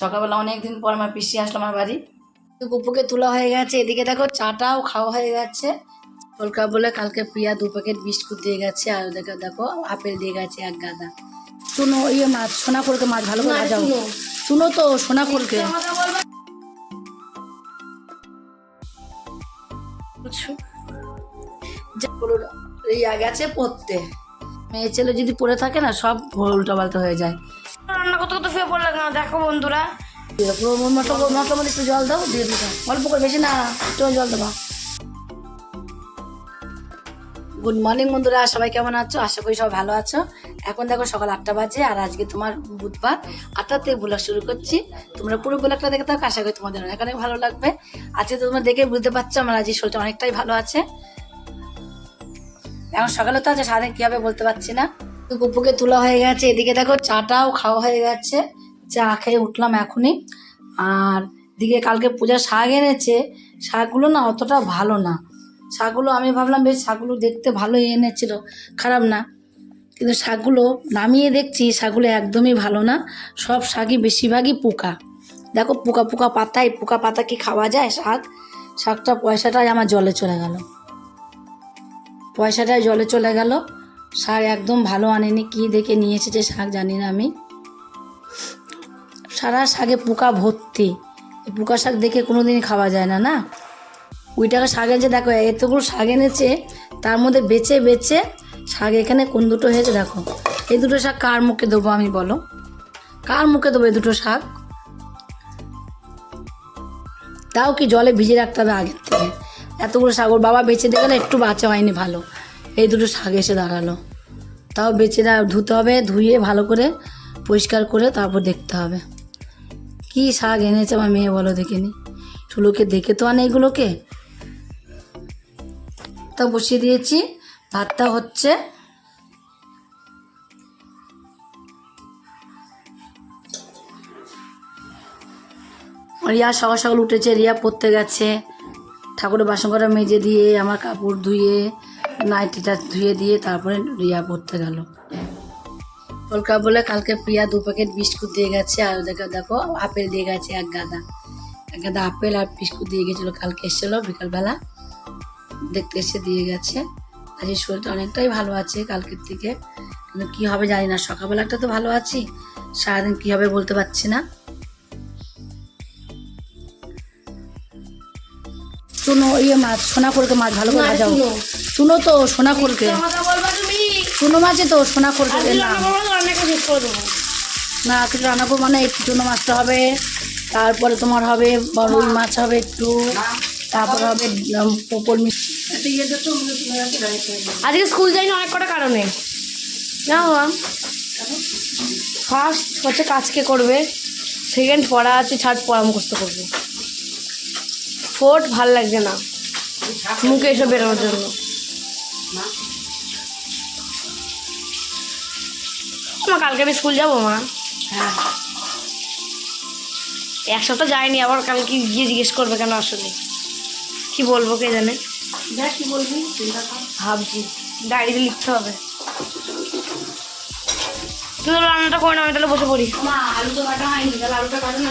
সকালবেলা অনেকদিন পর আমার পিসি আসলো আমার বাড়ি। গুপুকে তোলা হয়ে গেছে এদিকে দেখো চাটাও খাওয়া হয়ে গেছে। কলকা বলে কালকে প্রিয়া দু প্যাকেট বিস্কুট দিয়ে গেছে আর ওদেরকে দেখো আপেল দিয়ে গেছে এক গাদা। শুনো ইয়ে মাছ সোনা কলকে মাছ ভালো করে ভাজাও। শুনো। তো সোনা কলকে ইয়া গেছে পড়তে। মেয়ে ছেলে যদি পড়ে থাকে না সব উল্টো পাল্টা হয়ে যায়। রান্না করতে করতে শুয়ে পড়লে না দেখো বন্ধুরা। মটর মটর মধ্যে একটু জল দাও, দিয়ে দিতাম অল্প করে বেশি না একটু জল দেবা। গুড মর্নিং বন্ধুরা, সবাই কেমন আছো? আশা করি সবাই ভালো আছো। এখন দেখো সকাল আটটা বাজে, আর আজকে তোমার বুধবার। আটটাতে ব্লগ শুরু করছি। তোমরা পুরো ব্লগটা দেখে থাকো, আশা করি তোমাদের অনেক অনেক ভালো লাগবে। আজকে তোমরা দেখে বুঝতে পারছ আমার আজকে শরীরটা অনেকটাই ভালো আছে। এখন সকালে তো আছে সারাদিন কি হবে বলতে পারছি না। তো তোলা হয়ে গেছে। এদিকে দেখো চাটাও খাওয়া হয়ে গেছে। চা খেয়ে উঠলাম এখনই। আর দিকে কালকে পূজা শাক এনেছে। শাকগুলো না অতটা ভালো না। শাকগুলো আমি ভাবলাম, বেশ, শাকগুলো দেখতে ভালোই এনেছিল। খারাপ না। কিন্তু শাকগুলো নামিয়ে দেখছি, শাকগুলো একদমই ভালো না। সব শাকই বেশিরভাগই পোকা। দেখো, পোকা পোকা পাতায়, পোকা পাতা কি খাওয়া যায় শাক? শাকটা পয়সাটাই আমার জলে চলে গেল। পয়সাটাই জলে চলে গেল। শাক একদম ভালো আনেনি, কি দেখে নিয়ে এসেছে শাক জানি না আমি। সারা শাকে পোকা ভর্তি। পোকা শাক দেখে কোনো দিনই খাওয়া যায় না না? ওই টাকা শাক এনেছে, দেখো, এতগুলো শাক এনেছে, তার মধ্যে বেছে বেছে শাক এখানে কোন দুটো হয়েছে দেখো। এই দুটো শাক কার মুখে দেবো আমি বলো? কার মুখে দেবো এই দুটো শাক? তাও কি জলে ভিজিয়ে রাখতে হবে আগের থেকে? এতগুলো শাক, ওর বাবা বেঁচে দিয়ে গেলে একটু বাঁচা হয়নি ভালো। এই দুটো শাক এসে দাঁড়াল। তাও বেঁচে ধুতে হবে, ধুয়ে ভালো করে পরিষ্কার করে তারপর দেখতে হবে। কি শাক এনেছে আমার মেয়ে বলো দেখিনি চুলোকে দেখে তো আনে এগুলোকে। তা বসিয়ে দিয়েছি। ভাতটা হচ্ছে রিয়া সকাল সকাল উঠেছে, রিয়া পড়তে গেছে। ঠাকুরের বাসন করা মেজে দিয়ে, আমার কাপড় ধুয়ে নাইটিটা ধুয়ে দিয়ে তারপরে রিয়া পড়তে গেল। কলকা বলে, কালকে প্রিয়া দু প্যাকেট বিস্কুট দিয়ে গেছে, আর ওদেরকে দেখো, আপেল দিয়ে গেছে এক গাদা। এক গাদা আপেল আর বিস্কুট দিয়ে গেছিল, কালকে এসেছিল, বিকালবেলা দেখতে এসে দিয়ে গেছে। আজ শরীরটা অনেকটাই ভালো আছে কালকের থেকে কিন্তু কী হবে জানি না, সকালবেলাটা তো ভালো আছি, সারাদিন কী হবে বলতে পারছি না। চুনো ইয়ে মাছ সোনা মাছ ভালো করে ভাজাও। চুনো। তো সোনা কলকে কথা বলবা তুমি? চুনো মাছে তো সোনা না না কিছু রান্না করব মানে একটু চুনো মাছটা হবে তারপরে তোমার হবে রুই মাছ হবে একটু তারপরে হবে পোপল মিষ্টি। আজকে স্কুল যাইনি অনেক কটা কারণে। না ফার্স্ট হচ্ছে কাজকে করবে সেকেন্ড পড়া আছে থার্ড পড়া মুখস্থ করবে। ফোর্থ ভালো লাগছে না। মুখে এসে বেরোনোর জন্য। মা কালকে আমি স্কুল যাব মা। এক সপ্তাহ যায়নি আবার কালকে গিয়ে জিজ্ঞেস করবে কেন আসলে কি বলব কে জানে। দেখ কি বলবি ভাবছি ডায়েরিতে লিখতে হবে। তুই রান্নাটা করে না আমি তাহলে বসে পড়ি। মা আলু তো কাটা হয়নি তাহলে আলুটা কাটো না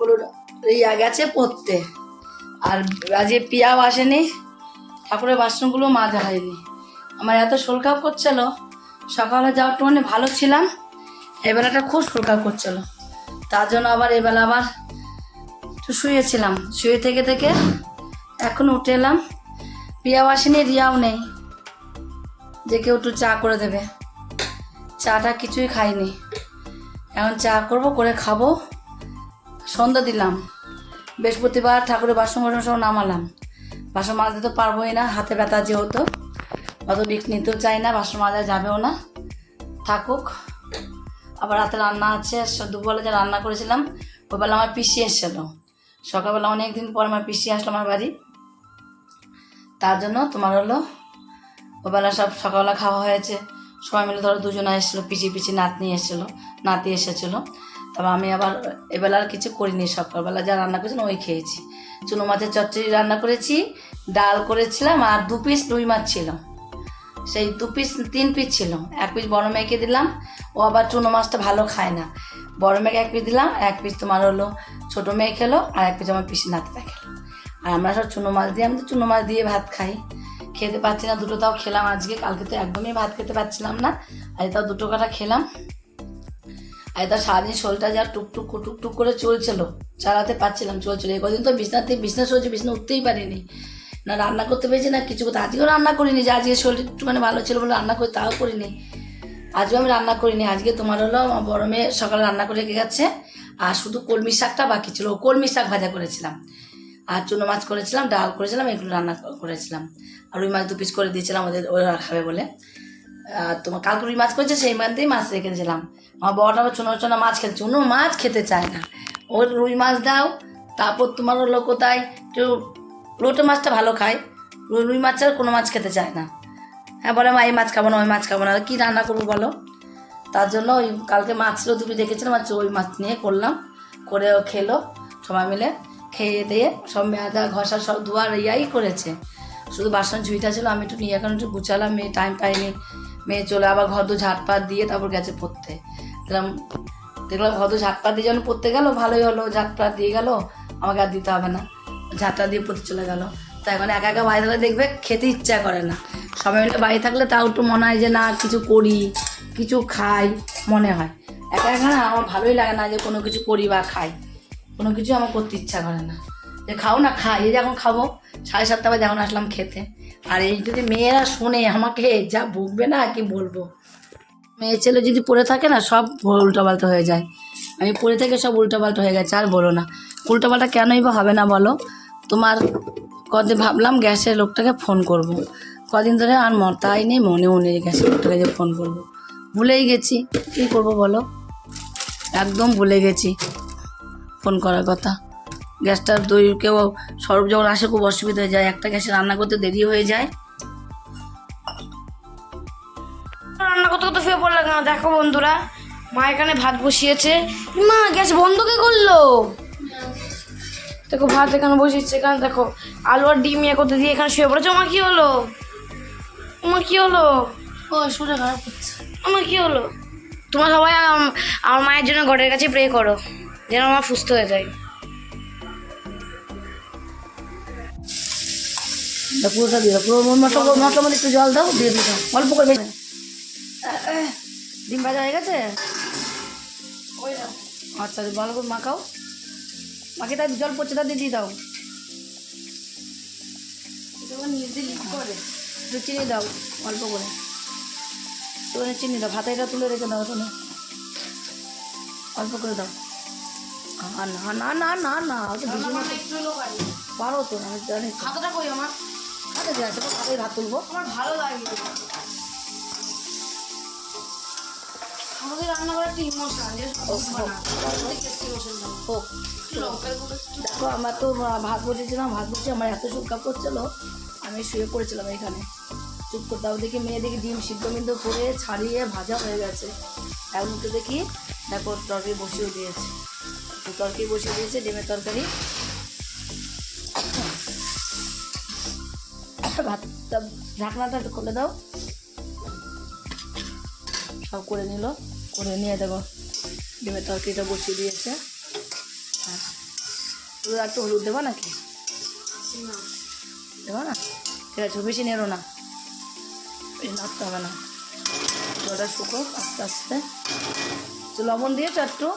আমি হলো রিয়া গেছে পড়তে। আর আজকে পিয়াও আসেনি, ঠাকুরের বাসনগুলো মাজা হয়নি। আমার এত শরীর করছিল, সকালে যাওয়ার একটুখানি ভালো ছিলাম, এবেলাটা খুব শরীর করছিল। তার জন্য আবার এবেলা আবার একটু শুয়েছিলাম। শুয়ে থেকে থেকে এখন উঠে এলাম। পিয়াও আসেনি, রিয়াও নেই। যে কেউ একটু চা করে দেবে। চাটা কিছুই খাইনি। এখন চা করব, করে খাব। সন্ধ্যা দিলাম। বৃহস্পতিবার ঠাকুরের বাসন বাসন সব নামালাম। বাসন মাজতে তো পারবোই না, হাতে ব্যথা যেহেতু। অত রিক্স নিতেও চাই না, বাসন মাজা যাবেও না। থাকুক। আবার রাতে রান্না আছে দুপুরবেলা যে রান্না করেছিলাম ওবেলা আমার পিসি এসেছিল সকালবেলা অনেক দিন পর আমার পিসি আসলো আমার বাড়ি। তার জন্য তোমার হলো ওবেলা সব সকালবেলা খাওয়া হয়েছে। সবাই মিলে ধরো দুজনে এসেছিল পিছিয়ে পিচি নাতনি এসেছিল নাতি এসেছিল। তবে আমি আবার এবেলা আর কিছু করিনি সকালবেলা, যা রান্না করেছিলাম ওই খেয়েছি। চুনো মাছের চচ্চড়ি রান্না করেছি, ডাল করেছিলাম আর দু পিস রুই মাছ ছিল। সেই দু পিস তিন পিস ছিল। এক পিস বড় মেয়েকে দিলাম, ও আবার চুনো মাছটা ভালো খায় না। বড় মেয়েকে এক পিস দিলাম, এক পিস তোমার হলো ছোটো মেয়ে খেলো আর এক পিস আমার পিসি নাতিটা খেলো। আর আমরা সব চুনো মাছ দিয়ে, আমি তো চুনো মাছ দিয়ে ভাত খাই। খেতে পাচ্ছি না, দুটো তাও খেলাম আজকে, কালকে তো একদমই ভাত খেতে পাচ্ছিলাম না। আজ তাও দুটো কাটা খেলাম। আর তার সারাদিন শরীরটা যা টুকটুক টুকটুক করে চলছিল, চালাতে পারছিলাম, চলছিল। এই কদিন তো বিছনাতে বিছনা চলছে বিছনা উঠতেই পারিনি। না রান্না করতে পেরেছি, না কিছু করতে। আজকেও রান্না করিনি, যে আজকে শরীর একটুখানি ভালো ছিল বলে রান্না করি তাও করিনি। আজও আমি রান্না করিনি। আজকে তোমার হলো আমার বড় মেয়ে সকালে রান্না করে রেখে গেছে, আর শুধু কলমি শাকটা বাকি ছিল। কলমি শাক ভাজা করেছিলাম। আর চুনো মাছ করেছিলাম, ডাল করেছিলাম, এগুলো রান্না করেছিলাম। আর রুই মাছ দু পিস করে দিয়েছিলাম ওদের, ওরা খাবে বলে। তোমার কালকে রুই মাছ করেছে, সেই মাছ দিয়েই মাছ রেখে দিয়েছিলাম। আমার বড়টা আবার চুনো চুনো মাছ খেতে চুনো মাছ খেতে চায় না। ওর রুই মাছ দাও, তারপর তোমার হলো কোথায় একটু লোটে মাছটা ভালো খায়। রুই রুই মাছ ছাড়া কোনো মাছ খেতে চায় না। হ্যাঁ বলে, মা, এই মাছ খাব না, ওই মাছ খাব না। কী রান্না করব বলো? তার জন্য ওই কালকে মাছ ছিল, দুটো দেখেছিলাম আর ওই মাছ নিয়ে করলাম। করে ও খেলো, সবাই মিলে খেয়ে দিয়ে সব মেয়াদা ঘষা সব ধোয়ার ইয়াই করেছে। শুধু বাসন ঝুঁইটা ছিল, আমি একটু নিয়ে এখন একটু গুছালাম, মেয়ে টাইম পাইনি মেয়ে চলে আবার ঘর দু ঝাটপাট দিয়ে তারপর গেছে পড়তে। দেখলাম দেখলাম ঘর দু ঝাটপাট দিয়ে যখন পড়তে গেল, ভালোই হলো, ঝাটপাট দিয়ে গেল, আমাকে আর দিতে হবে না। ঝাঁটা দিয়ে পড়তে চলে গেল। তাই এখন একা একা বাড়ি থাকলে দেখবে খেতে ইচ্ছা করে না। সবাই মিলে বাড়ি থাকলে তাও একটু মনে হয় যে, না, কিছু করি, কিছু খাই, মনে হয়। একা একা না, আমার ভালোই লাগে না যে, কোনো কিছু করি বা খাই। কোনো কিছু আমার করতে ইচ্ছা করে না। যে খাও না খাই এই যে এখন খাব, সাড়ে সাতটা বাজে এখন আসলাম খেতে। আর এই যদি মেয়েরা শোনে আমাকে, যা ভুগবে না কি বলব? মেয়ে ছেলে যদি পড়ে থাকে না, সব উল্টোপাল্টা হয়ে যায়। আমি পড়ে থেকে সব উল্টোপাল্টা হয়ে গেছে, আর বলো না। উল্টোপাল্টা কেনই বা হবে না বলো? তোমার কদিন ভাবলাম গ্যাসের লোকটাকে ফোন করব। কদিন ধরে আর মতাই নেই, মনেও নেই গ্যাসের লোকটাকে যে ফোন করব। ভুলেই গেছি, কী করব বলো? একদম ভুলে গেছি, ফোন করার কথা। গ্যাসটা দুই কেউ সরব যখন আসে খুব অসুবিধা হয়ে যায়। একটা গ্যাসে রান্না করতে দেরি হয়ে যায়। রান্না করতে করতে শুয়ে পড়ল কেন? দেখো বন্ধুরা মা এখানে ভাত বসিয়েছে। মা গ্যাস বন্ধ কে করল? দেখো ভাত এখানে বসিয়েছে। এখানে দেখো আলু আর ডিম ইয়ে করতে দিয়ে এখানে শুয়ে পড়েছে। আমার কি হলো? আমার কি হলো? ও শুনে খারাপ করছে। আমার কি হলো? তোমরা সবাই আমার মায়ের জন্য ঘরের কাছে প্রে করো। যেন আমার সুস্থ হয়ে যায়। পুরোটা দিয়ে দাও পুরো মশলা মশলার মধ্যে একটু জল দাও দিয়ে দিও অল্প করে ডিম ভাজা হয়ে গেছে? আচ্ছা ভালো করে মাখাও। মাখে তাই জল পড়ছে তা দিয়ে দিয়ে দাও। একটু চিনি দাও অল্প করে। একটুখানি চিনি দাও ভাতে এটা তুলে রেখে দাও ওখানে। অল্প করে দাও। না না না না না পারো। তো আমি জানি তো। হাতটা কই আমার? হাতে দিয়ে হাতে ভাত তুলবো। আমার ভালো লাগে। আমাদের একটা ইমোশন যে দেখো আমার তো ভাত বসেছিলাম ভাত বসে আমার এত সুখা করছিল আমি শুয়ে পড়েছিলাম এখানে। চুপ করতে হবে দেখি মেয়ে দেখি ডিম সিদ্ধ মিদ্ধ করে ছাড়িয়ে ভাজা হয়ে গেছে। এখন উঠে দেখি দেখো তরকারি বসিয়েও দিয়েছে। তরকারি বসিয়ে দিয়েছে ডিমের তরকারি। ভাতটা ঢাকনাটা একটু খুলে দাও। সব করে নিল। করে নিয়ে দেখো ডিমের তরকারিটা বসিয়ে দিয়েছে। আর একটু হলুদ দেবো নাকি? দেবো না? ঠিক আছে বেশি নেড়ো না। বেশি নাড়তে হবে না। জলটা শুকো আস্তে আস্তে। লবণ দিয়েছ একটু।